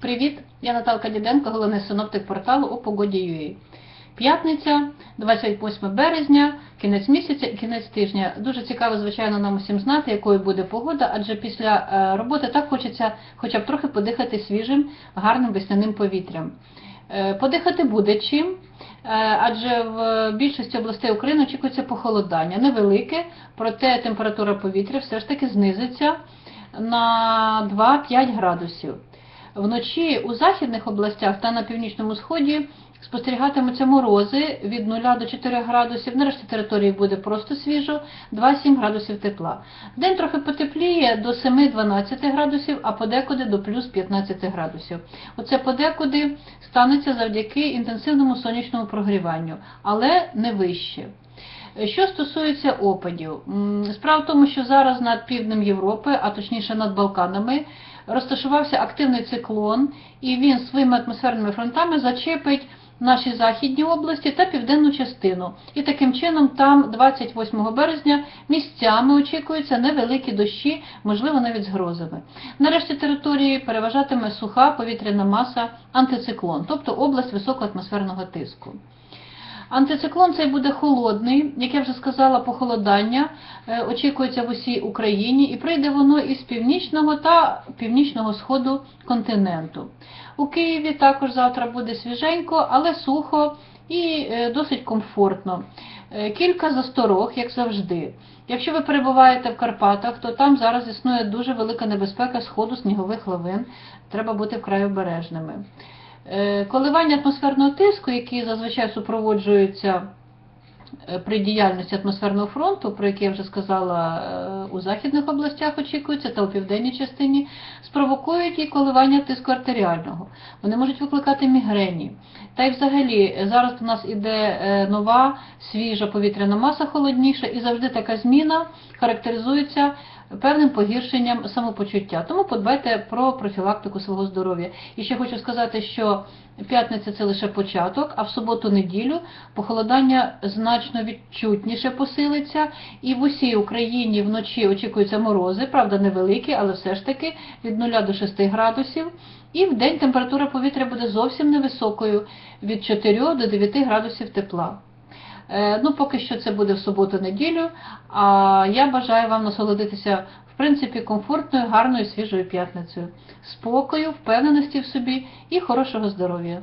Привіт! Я Наталка Діденко, головний синоптик порталу у погоді.ua. П'ятниця, 28 березня, кінець місяця і кінець тижня. Дуже цікаво, звичайно, нам усім знати, якою буде погода, адже після е, роботи так хочеться хоча б трохи подихати свіжим, гарним весняним повітрям. Е, Подихати буде чим, е, адже в більшості областей України очікується похолодання. Невелике, проте температура повітря все ж таки знизиться на 2-5 градусів. Вночі у західних областях та на північному сході спостерігатимуться морози від 0 до 4 градусів. На решті території буде просто свіжо, 2-7 градусів тепла. День трохи потепліє до 7-12 градусів, а подекуди до плюс 15 градусів. Оце подекуди станеться завдяки інтенсивному сонячному прогріванню, але не вище. Що стосується опадів, справа в тому, що зараз над півднем Європи, а точніше над Балканами, розташувався активний циклон, і він своїми атмосферними фронтами зачепить наші західні області та південну частину. І таким чином, там 28 березня місцями очікуються невеликі дощі, можливо, навіть з грозами. Нарешті території переважатиме суха повітряна маса антициклон, тобто область високоатмосферного тиску. Антициклон цей буде холодний, як я вже сказала, похолодання е, очікується в усій Україні, і прийде воно із північного та північного сходу континенту. У Києві також завтра буде свіженько, але сухо і е, досить комфортно. Е, Кілька засторог, як завжди. Якщо ви перебуваєте в Карпатах, то там зараз існує дуже велика небезпека сходу снігових лавин. Треба бути вкрай обережними. Е, Коливання атмосферного тиску, які зазвичай супроводжуються е, при діяльності атмосферного фронту, про який я вже сказала, е, у західних областях очікується та у південній частині, спровокують і коливання тиску артеріального. Вони можуть викликати мігрені. Та й взагалі зараз у нас іде нова свіжа повітряна маса холодніша, і завжди така зміна характеризується певним погіршенням самопочуття. Тому подбайте про профілактику свого здоров'я. І ще хочу сказати, що п'ятниця це лише початок, а в суботу-неділю похолодання значно відчутніше посилиться. І в усій Україні вночі очікуються морози, правда, невеликі, але все ж таки від 0 до 6 градусів. І в день температура повітря буде зовсім невисокою від 4 до 9 градусів тепла. Е, Ну, поки що це буде в суботу-неділю. А я бажаю вам насолодитися, в принципі, комфортною, гарною, свіжою п'ятницею, спокою, впевненості в собі і хорошого здоров'я.